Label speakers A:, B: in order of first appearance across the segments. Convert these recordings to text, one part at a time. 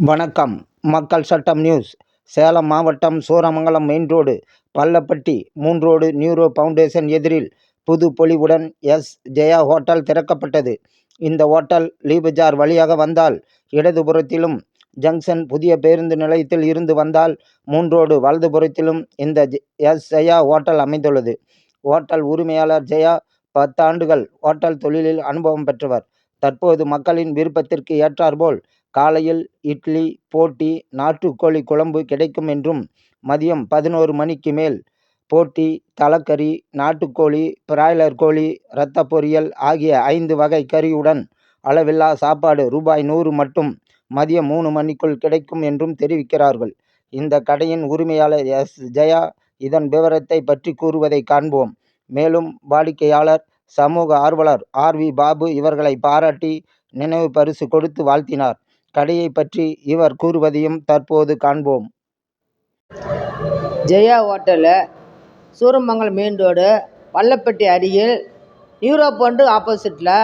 A: வணக்கம். மக்கள் சட்டம் நியூஸ். சேலம் மாவட்டம் Suramangalam main road Pallapatti moon road neuro foundation எதிரில் புது பொலிவுடன் எஸ். ஜெயா ஹோட்டல் திறக்கப்பட்டது. இந்த ஹோட்டல் லீபஜார் வழியாக வந்தால் இடதுபுறத்திலும் ஜங்ஷன் புதிய பேருந்து நிலையத்தில் இருந்து வந்தால் மூன்றோடு வலதுபுறத்திலும் இந்த ஜெ- எஸ் ஜெயா ஹோட்டல் அமைந்துள்ளது. ஹோட்டல் உரிமையாளர் ஜெயா பத்தாண்டுகள் ஹோட்டல் தொழிலில் அனுபவம் பெற்றவர். தற்போது மக்களின் விருப்பத்திற்கு ஏற்றாற்போல் காலையில் இட்லி போட்டி நாட்டுக்கோழி குழம்பு கிடைக்கும் என்றும் மதியம் பதினோரு மணிக்கு மேல் போட்டி தலக்கறி நாட்டுக்கோழி பிராய்லர் கோழி இரத்த பொரியல் ஆகிய ஐந்து வகை கறியுடன் அளவில்லா சாப்பாடு ரூபாய் நூறு மட்டும் மதியம் மூணு மணிக்குள் கிடைக்கும் என்றும் தெரிவிக்கிறார்கள். இந்த கடையின் உரிமையாளர் எஸ். ஜெயா இதன் விவரத்தை பற்றி கூறுவதை காண்போம். மேலும் வாடிக்கையாளர் சமூக ஆர்வலர் ஆர். வி. பாபு இவர்களை பாராட்டி நினைவு பரிசு கொடுத்து வாழ்த்தினார். கடையை பற்றி இவர் கூறுவதையும் தற்போது காண்போம்.
B: ஜெயா ஹோட்டலில் சூரமங்கலம் மெயின் ரோடு வல்லப்பட்டி அருகில் நியூரோ பண்டு ஆப்போசிட்டில்.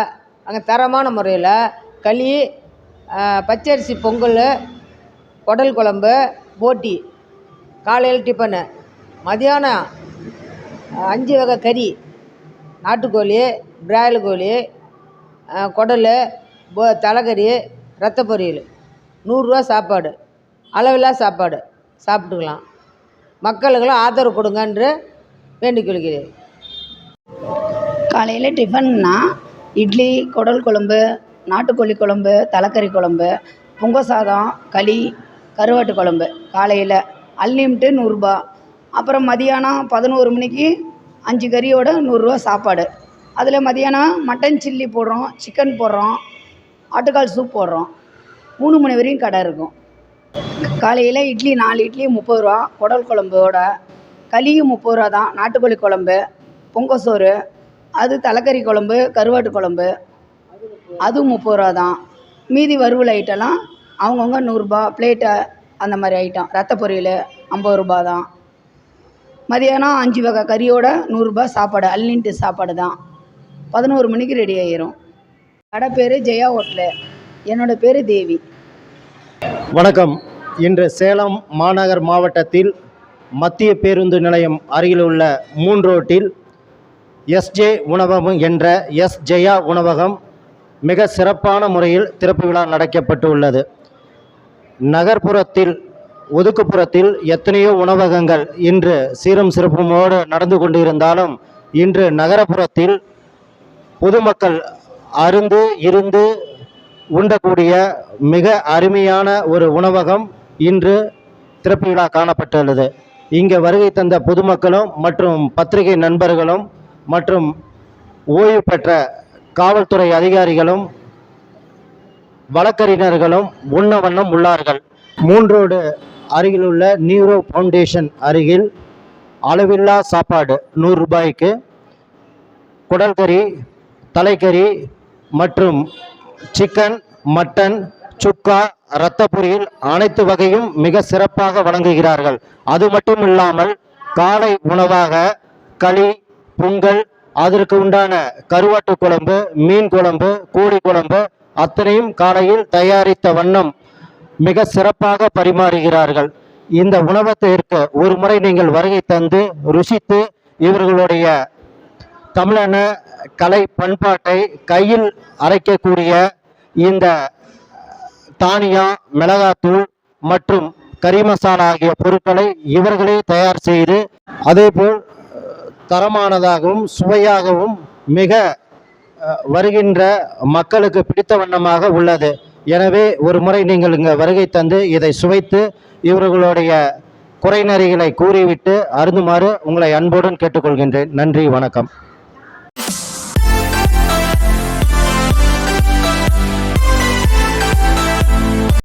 B: அங்கே தரமான முறையில் களி பச்சரிசி பொங்கல் குடல் குழம்பு போட்டி காலையில் டிஃபனு. மதியானம் அஞ்சு வகை கறி நாட்டுக்கோழி பிராய்லர் கோழி குடல் போ தலைக்கறி ரத்த பொரியல். நூறுரூவா சாப்பாடு. அளவில்லா சாப்பாடு. சாப்பிட்டுக்கலாம். மக்களுக்கெல்லாம் ஆதரவு கொடுங்க என்று வேண்டிக் கொள்கிறேன்.
C: காலையில் டிஃபன்னா இட்லி குடல் குழம்பு நாட்டுக்கோழி குழம்பு தலைக்கறி குழம்பு பொங்க சாதம் களி கருவாட்டு குழம்பு. காலையில் அன்லிமிட்டு நூறுரூபா அப்புறம் மதியானம் பதினோரு மணிக்கு அஞ்சு கறியோட நூறுரூவா சாப்பாடு. அதில் மதியானம் மட்டன் சில்லி போடுறோம் சிக்கன் போடுறோம் ஆட்டுக்கால் சூப் போடுறோம். மூணு மணி வரையும் கடை இருக்கும். காலையில் இட்லி நாலு இட்லி முப்பது ரூபா குடல் குழம்போட களியும் முப்பது ரூபா தான். நாட்டுக்கோழி குழம்பு பொங்க சோறு அது தலைக்கறி குழம்பு கருவாட்டு குழம்பு அதுவும் முப்பது ரூபா தான். மீதி வறுவல் ஐட்டம்லாம் அவங்கவுங்க நூறுரூபா பிளேட்டு அந்த மாதிரி ஐட்டம் ரத்த பொரியல் ஐம்பது ரூபா தான். மதியானம் அஞ்சு வகை கறியோட நூறுரூபா சாப்பாடு அல்லின்ட்டு சாப்பாடு தான். பதினோரு மணிக்கு ரெடி ஆயிரும். கடை பேர் ஜெயா ஹோட்டலு என்னோடய பேர் தேவி.
D: வணக்கம். இன்று சேலம் மாநகர் மாவட்டத்தில் மத்திய பேருந்து நிலையம் அருகில் உள்ள மூன் ரோட்டில் எஸ்ஜே உணவகம் என்ற எஸ் ஜெயா உணவகம் மிக சிறப்பான முறையில் திறப்பு விழா நடக்கப்பட்டு உள்ளது நகர்ப்புறத்தில் ஒதுக்குப்புறத்தில் எத்தனையோ உணவகங்கள் இன்று சீரும் சிறப்புமோடு நடந்து கொண்டிருந்தாலும் இன்று நகரப்புறத்தில் பொதுமக்கள் அருந்து இருந்து உண்டக்கூடிய மிக அருமையான ஒரு உணவகம் இன்று திறப்பு விழா காணப்பட்டுள்ளது. இங்கே வருகை தந்த பொதுமக்களும் மற்றும் பத்திரிகை நண்பர்களும் மற்றும் ஓய்வு பெற்ற காவல்துறை அதிகாரிகளும் வழக்கறிஞர்களும் உண்ண வண்ணம் உள்ளார்கள். மூன்றோடு அருகிலுள்ள நியூரோ ஃபவுண்டேஷன் அருகில் அளவில்லா சாப்பாடு நூறு ரூபாய்க்கு குடல்கறி தலைக்கறி மற்றும் சிக்கன் மட்டன் சுக்கா இரத்தபுரியில் அனைத்து வகையும் மிக சிறப்பாக வழங்குகிறார்கள் அது மட்டும் இல்லாமல் காலை உணவாக களி பொங்கல் அதற்கு உண்டான கருவாட்டு குழம்பு மீன் குழம்பு கூடி குழம்பு அத்தனையும் காலையில் தயாரித்த வண்ணம் மிக சிறப்பாக பரிமாறுகிறார்கள். இந்த உணவகத்திற்கு ஒரு முறை நீங்கள் வருகை தந்து ருசித்து இவர்களுடைய தமிழன கலை பண்பாட்டை கையில் அரைக்கக்கூடிய இந்த தானியா மிளகாத்தூள் மற்றும் கறி மசாலா ஆகிய பொருட்களை இவர்களே தயார் செய்து அதேபோல் தரமானதாகவும் சுவையாகவும் மிக வருகின்ற மக்களுக்கு பிடித்த வண்ணமாக உள்ளது. எனவே ஒரு முறை நீங்கள் இங்கே வருகை தந்து இதை சுவைத்து இவர்களுடைய குறைநறிகளை கூறிவிட்டு அருந்துமாறு உங்களை அன்புடன் கேட்டுக்கொள்கின்றேன். நன்றி வணக்கம்.